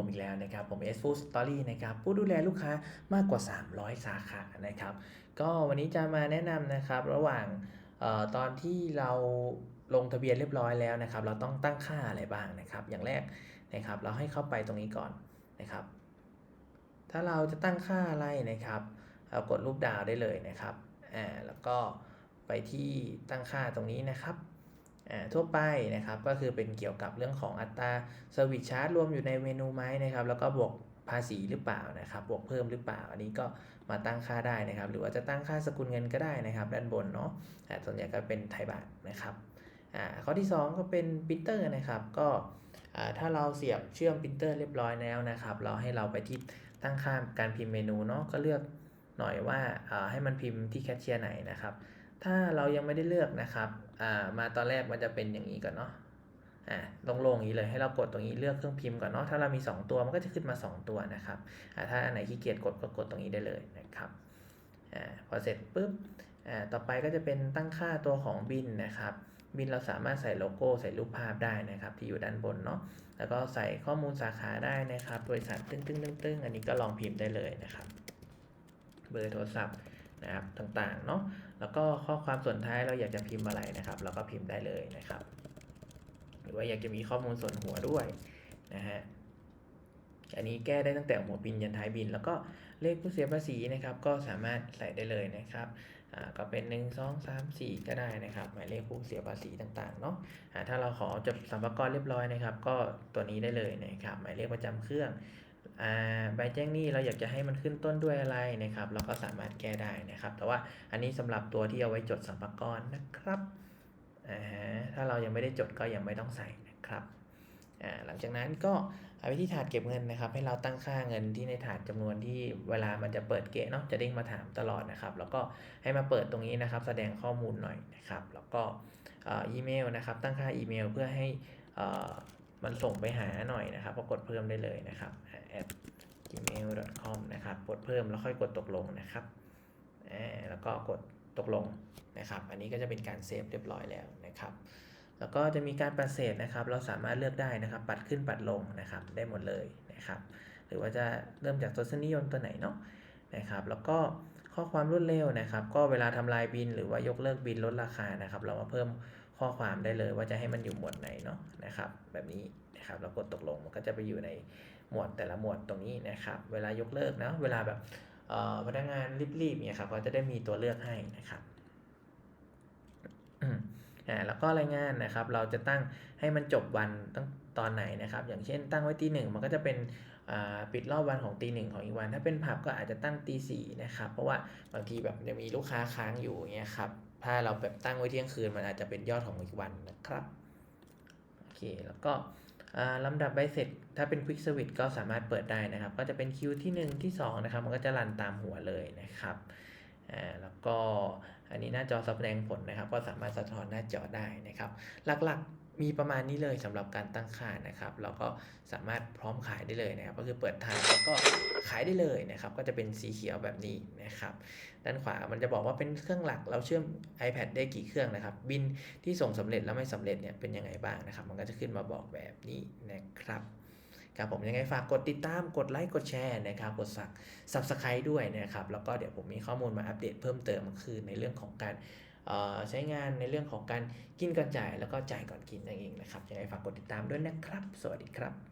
ผมอีกแล้วนะครับ ผม S Food Story นะครับ ผู้ดูแลลูกค้ามากกว่า 300 สาขานะครับ ก็วันนี้จะมาแนะนำนะครับ ระหว่างออตอนที่เราลงทะเบียนเรียบร้อยแล้วนะครับ เราต้องตั้งค่าอะไรบ้างนะครับ อย่างแรกนะครับ เราให้เข้าไปตรงนี้ก่อนนะครับ ถ้าเราจะตั้งค่าอะไรนะครับเรากดรูปดาวได้เลยนะครับอ่าแล้วก็ไปที่ตั้งค่าตรงนี้นะครับ ทั่วไปนะครับก็คือเป็นเกี่ยวกับเรื่องของอัตราเซอร์วิสชาร์จรวมอยู่ในเมนูไหมนะครับแล้วก็บวกภาษีหรือเปล่านะครับบวกเพิ่มหรือเปล่า อันนี้ก็มาตั้งค่าได้นะครับ หรือว่าจะตั้งค่าสกุลเงินก็ได้นะครับ ด้านบนเนาะอ่ส่วนใหญ่ก็เป็นไทยบาทนะครับข้อที่ 2 ก็เป็นปรินเตอร์นะครับก็ถ้าเราเสียบเชื่อมปรินเตอร์เรียบร้อยแล้วนะครับ เราให้เราไปที่ตั้งค่าการพิมพ์เมนูเนาะก็เลือกหน่อยว่าให้มันพิมพ์ที่แคชเชียร์ไหนนะครับ ถ้าเรายังไม่ได้เลือกนะครับอ่ามาตอนแรกมันจะเป็นอย่างนี้ก่อนเนาะอ่าลงๆอย่างนี้เลยให้เรากดตรงนี้เลือกเครื่องพิมพ์ก่อนเนาะถ้าเรามี 2 ตัวมันก็จะขึ้นมา 2 ตัวนะครับอ่าถ้าอันไหนขี้เกียจกดก็กดตรงนี้ได้เลยนะครับอ่าพอเสร็จปุ๊บอ่าต่อไปก็จะเป็นตั้งค่าตัวของบินนะครับ บินเราสามารถใส่โลโก้ใส่รูปภาพได้นะครับ ที่อยู่ด้านบนเนาะแล้วก็ใส่ข้อมูลสาขาได้นะครับบริษัทตึ้งตึ้งตึ้งตึ้งอันนี้ก็ลองพิมพ์ได้เลยนะครับ เบอร์โทรศัพท์นะครับต่างๆเนาะ แล้วก็ข้อความส่วนท้ายเราอยากจะพิมพ์อะไรนะครับ เราก็พิมพ์ได้เลยนะครับ หรือว่าอยากจะมีข้อมูลส่วนหัวด้วยนะฮะอันนี้แก้ได้ตั้งแต่หัวบินยันท้ายบิน แล้วก็เลขผู้เสียภาษีนะครับ ก็สามารถใส่ได้เลยนะครับอ่าก็เป็น 1 2 3 4 ก็ได้นะครับ หมายเลขผู้เสียภาษีต่างๆเนาะอ่าถ้าเราขอจดสัมภาระเรียบร้อยนะครับ ก็ตัวนี้ได้เลยนะครับ หมายเลขประจำเครื่อง ใบแจ้งหนี้เราอยากจะให้มันขึ้นต้นด้วยอะไรนะครับ เราก็สามารถแก้ได้นะครับ แต่ว่าอันนี้สำหรับตัวที่เอาไว้จดสัมภาระนะครับอ่าฮะถ้าเรายังไม่ได้จดก็ยังไม่ต้องใส่นะครับอ่าหลังจากนั้นก็เอาไปที่ถาดเก็บเงินนะครับ ให้เราตั้งค่าเงินที่ในถาดจำนวนที่เวลามันจะเปิดเกะเนาะจะเด้งมาถามตลอดนะครับ แล้วก็ให้มาเปิดตรงนี้นะครับ แสดงข้อมูลหน่อยนะครับ แล้วก็อ่ออีเมลนะครับ ตั้งค่าอีเมลเพื่อให้อ่อ มันส่งไปหาหน่อยนะครับก็กดเพิ่มได้เลยนะครับ at gmail.com นะครับกดเพิ่มแล้วค่อยกดตกลงนะครับแล้วก็กดตกลงนะครับ อันนี้ก็จะเป็นการเซฟเรียบร้อยแล้วนะครับ แล้วก็จะมีการปัดเศษนะครับ เราสามารถเลือกได้นะครับ ปัดขึ้นปัดลงนะครับ ได้หมดเลยนะครับ หรือว่าจะเริ่มจากตัวสนิยมตัวไหนเนาะนะครับ แล้วก็ข้อความรวดเร็วนะครับ ก็เวลาทำลายบิน หรือว่ายกเลิกบินลดราคานะครับ เรามาเพิ่ม ข้อความได้เลยว่าจะให้มันอยู่หมวดไหนเนาะนะครับ แบบนี้นะครับเรากดตกลงมันก็จะไปอยู่ในหมวดแต่ละหมวดตรงนี้นะครับ เวลายกเลิกนะเวลาแบบพนักงานรีบๆเนี่ยครับก็จะได้มีตัวเลือกให้นะครับอ่าแล้วก็รายงานนะครับ เราจะตั้งให้มันจบวันตั้งตอนไหนนะครับ อย่างเช่นตั้งไว้ตีหนึ่งมันก็จะเป็นปิดรอบวันของตีหนึ่งของอีกวัน ถ้าเป็นผับก็อาจจะตั้งตีสี่นะครับ เพราะว่าบางทีแบบจะมีลูกค้าค้างอยู่อย่างเงี้ยครับ ถ้าเราแบบตั้งไว้เที่ยงคืนมันอาจจะเป็นยอดของอีกวันนะครับ โอเค แล้วก็ลำดับใบเสร็จ ถ้าเป็น Quick Service ก็สามารถเปิดได้นะครับ ก็จะเป็นคิวที่ 1 ที่ 2 นะครับ มันก็จะรันตามหัวเลยนะครับแล้วก็อันนี้หน้าจอแสดงผลนะครับ ก็สามารถสะท้อนหน้าจอได้นะครับ หลักๆ มีประมาณนี้เลยสำหรับการตั้งค่านะครับเราก็สามารถพร้อมขายได้เลยนะครับ ก็คือเปิดทางแล้วก็ขายได้เลยนะครับ ก็จะเป็นสีเขียวแบบนี้นะครับ ด้านขวามันจะบอกว่าเป็นเครื่องหลักเราเชื่อม iPad ได้กี่เครื่องนะครับ บินที่ส่งสำเร็จแล้วไม่สำเร็จเนี่ยเป็นยังไงบ้างนะครับ มันก็จะขึ้นมาบอกแบบนี้นะครับครับผมยังไงฝากกดติดตามกดไลค์กดแชร์นะครับกดสัก Subscribe ด้วยนะครับ แล้วก็เดี๋ยวผมมีข้อมูลมาอัปเดตเพิ่มเติมคือในเรื่องของการ ใช้งานในเรื่องของการกินก่อนจ่ายแล้วก็จ่ายก่อนกินนั่นเองนะครับยังไงฝากกดติดตามด้วยนะครับ สวัสดีครับ